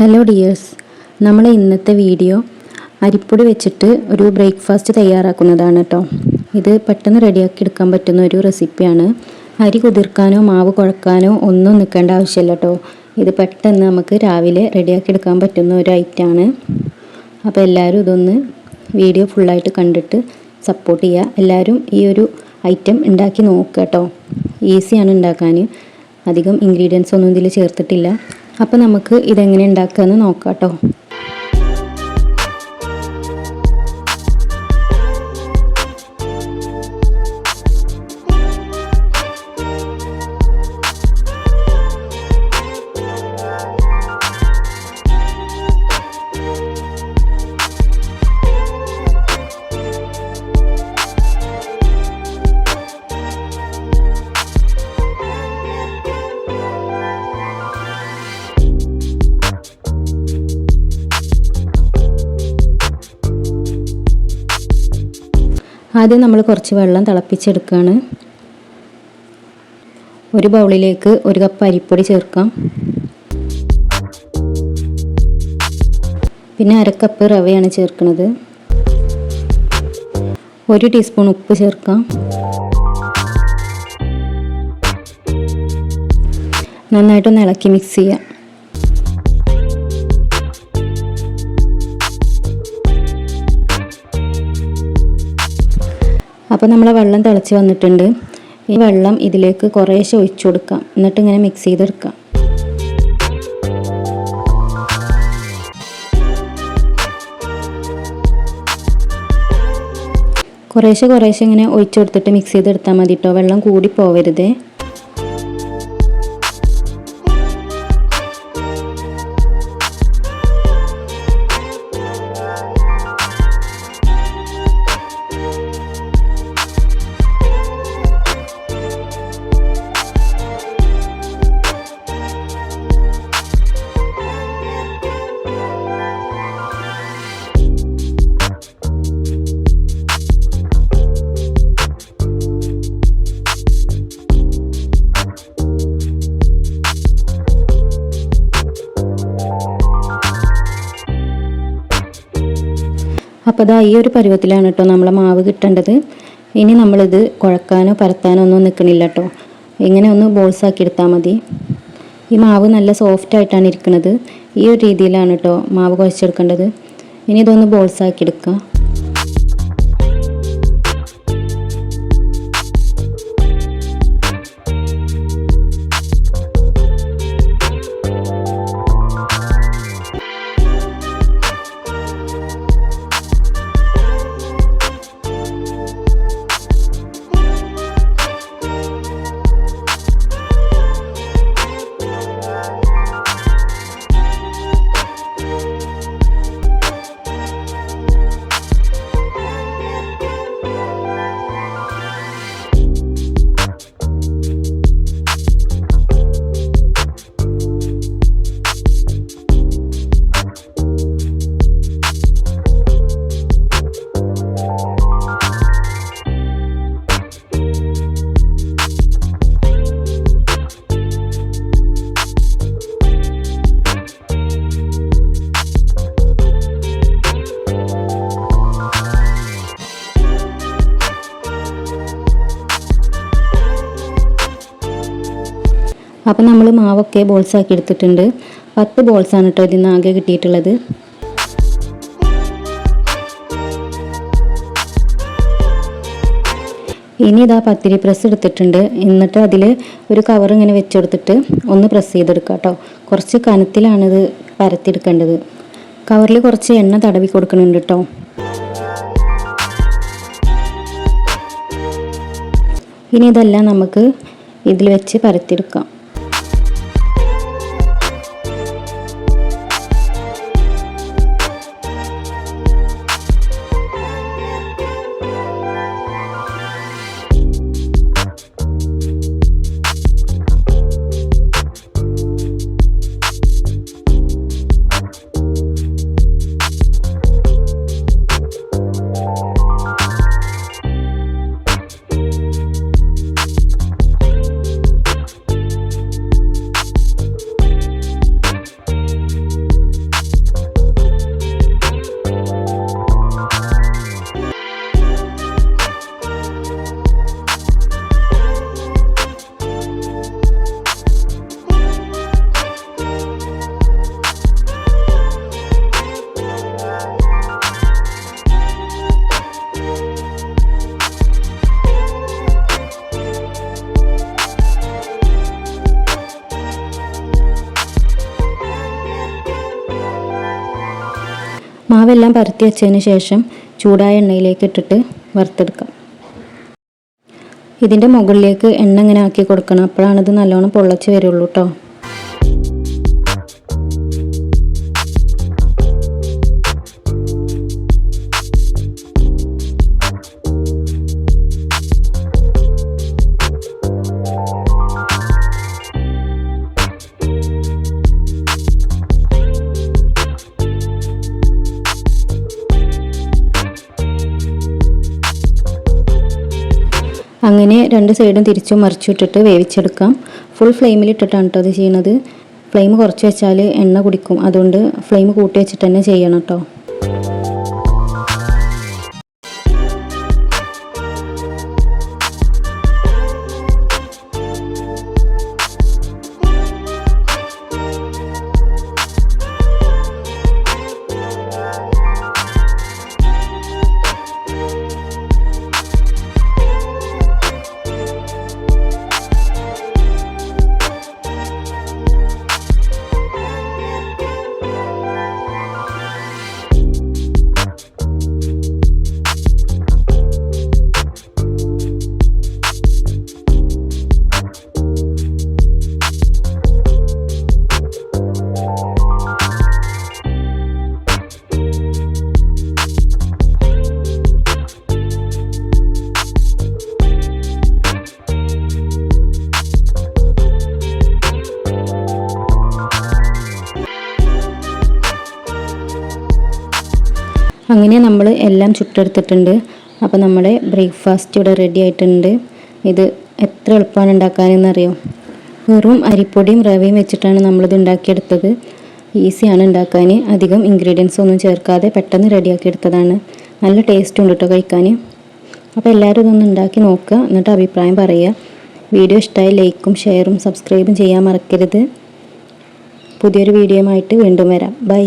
Hello dears നമ്മൾ ഇന്നത്തെ video അരിപ്പൊടി വെച്ചിട്ട് ഒരു ബ്രേക്ക്ഫാസ്റ്റ് തയ്യാറാക്കുന്നതാണ് കേട്ടോ ഇത് പെട്ടെന്ന് റെഡിയാക്കി എടുക്കാൻ പറ്റുന്ന ഒരു റെസിപ്പിയാണ് അരി കുതിർക്കാനോ മാവ് കുഴക്കാനോ ഒന്നും നിൽക്കേണ്ട ആവശ്യമില്ല കേട്ടോ ഇത് പെട്ടെന്ന് നമുക്ക് രാവിലെ റെഡിയാക്കി എടുക്കാൻ പറ്റുന്ന ഒരു ഐറ്റമാണ് അപ്പോൾ എല്ലാവരും ഇതൊന്ന് വീഡിയോ ഫുള്ളായിട്ട് കണ്ടിട്ട് സപ്പോർട്ട് ചെയ്യുക എല്ലാവരും ഈ ഒരു ഐറ്റം ഉണ്ടാക്കി നോക്കുക കേട്ടോ ഈസിയാണ് ഉണ്ടാക്കാൻ. അധികം ഇൻഗ്രീഡിയൻസ് ഒന്നും ഇതിൽ ചേർത്തിട്ടില്ല. അപ്പോൾ നമുക്ക് ഇതെങ്ങനെ ഉണ്ടാക്കുക എന്ന് നോക്കാം കേട്ടോ ആദ്യം നമ്മൾ കുറച്ച് വെള്ളം തിളപ്പിച്ചെടുക്കുകയാണ് ഒരു ബൗളിലേക്ക് ഒരു കപ്പ് അരിപ്പൊടി ചേർക്കാം. പിന്നെ അരക്കപ്പ് റവയാണ് ചേർക്കുന്നത്. ഒരു ടീസ്പൂൺ ഉപ്പ് ചേർക്കാം. നന്നായിട്ടൊന്ന് ഇളക്കി മിക്സ് ചെയ്യാം. അപ്പോൾ നമ്മൾ വെള്ളം തിളച്ച് വന്നിട്ടുണ്ട്. ഈ വെള്ളം ഇതിലേക്ക് കുറേശ്ശെ ഒഴിച്ചു കൊടുക്കാം. എന്നിട്ട് ഇങ്ങനെ മിക്സ് ചെയ്തെടുക്കാം. കുറേശ്ശെ കുറേശ്ശെ ഇങ്ങനെ ഒഴിച്ചു കൊടുത്തിട്ട് മിക്സ് ചെയ്തെടുത്താൽ മതി കേട്ടോ വെള്ളം കൂടി പോവരുതേ. അപ്പോൾ അതാ ഈ ഒരു പരുവത്തിലാണ് കേട്ടോ നമ്മളെ മാവ് കിട്ടേണ്ടത്. ഇനി നമ്മളിത് കുഴക്കാനോ പരത്താനോ ഒന്നും നിൽക്കണില്ല കേട്ടോ. ഇങ്ങനെ ഒന്ന് ബോൾസ് ആക്കി എടുത്താൽ മതി. ഈ മാവ് നല്ല സോഫ്റ്റ് ആയിട്ടാണ് ഇരിക്കുന്നത് ഈ ഒരു രീതിയിലാണ് കേട്ടോ മാവ് കുഴച്ചെടുക്കേണ്ടത്. ഇനി ഇതൊന്ന് ബോൾസ് ആക്കി എടുക്കുക അപ്പോൾ നമ്മൾ മാവൊക്കെ ബോൾസ് ആക്കി എടുത്തിട്ടുണ്ട്. പത്ത് ബോൾസാണ് കേട്ടോ ഇതിൽ നിന്ന് ആകെ കിട്ടിയിട്ടുള്ളത്. ഇനി ഇതാ പത്തിരി പ്രസ് എടുത്തിട്ടുണ്ട്. എന്നിട്ട് അതിൽ ഒരു കവർ ഇങ്ങനെ വെച്ചെടുത്തിട്ട് ഒന്ന് പ്രസ് ചെയ്തെടുക്കുക കേട്ടോ. കുറച്ച് കനത്തിലാണിത് പരത്തിയെടുക്കേണ്ടത്. കവറിൽ കുറച്ച് എണ്ണ തടവി കൊടുക്കുന്നുണ്ട് കേട്ടോ. ഇനി ഇതെല്ലാം നമുക്ക് ഇതിൽ വെച്ച് പരത്തിയെടുക്കാം. മാവെല്ലാം പരത്തി വെച്ചതിന് ശേഷം ചൂടായ എണ്ണയിലേക്ക് ഇട്ടിട്ട് വറുത്തെടുക്കാം. ഇതിന്റെ മുകളിലേക്ക് എണ്ണ ഇങ്ങനെ ആക്കി കൊടുക്കണം. അപ്പോഴാണ് ഇത് നല്ലോണം പൊള്ളച്ച് വരുള്ളൂ കേട്ടോ അങ്ങനെ രണ്ട് സൈഡും തിരിച്ചും മറിച്ചിട്ടിട്ട് വേവിച്ചെടുക്കാം. ഫുൾ ഫ്ലെയിമിൽ ഇട്ടിട്ടാണ് കേട്ടോ അത് ചെയ്യണത്. ഫ്ലെയിം കുറച്ച് വെച്ചാൽ എണ്ണ കുടിക്കും. അതുകൊണ്ട് ഫ്ലെയിം കൂട്ടി വെച്ചിട്ട് തന്നെ ചെയ്യണം കേട്ടോ അങ്ങനെ നമ്മൾ എല്ലാം ചുട്ടെടുത്തിട്ടുണ്ട്. അപ്പോൾ നമ്മുടെ ബ്രേക്ക്ഫാസ്റ്റ് ഇവിടെ റെഡി ആയിട്ടുണ്ട്. ഇത് എത്ര എളുപ്പമാണ് ഉണ്ടാക്കാനെന്നറിയോ? വെറും അരിപ്പൊടിയും റവയും വെച്ചിട്ടാണ് നമ്മളിത് ഉണ്ടാക്കിയെടുത്തത്. ഈസിയാണ് ഉണ്ടാക്കാൻ അധികം ഇൻഗ്രീഡിയൻസ് ഒന്നും ചേർക്കാതെ പെട്ടെന്ന് റെഡിയാക്കി എടുത്തതാണ്. നല്ല ടേസ്റ്റ് ഉണ്ട് കേട്ടോ കഴിക്കാൻ അപ്പോൾ എല്ലാവരും ഇതൊന്ന് ഉണ്ടാക്കി നോക്കുക. എന്നിട്ട് അഭിപ്രായം പറയുക. വീഡിയോ ഇഷ്ടമായി ലൈക്കും ഷെയറും സബ്സ്ക്രൈബും ചെയ്യാൻ മറക്കരുത്. പുതിയൊരു വീഡിയോയുമായിട്ട് വീണ്ടും വരാം. ബൈ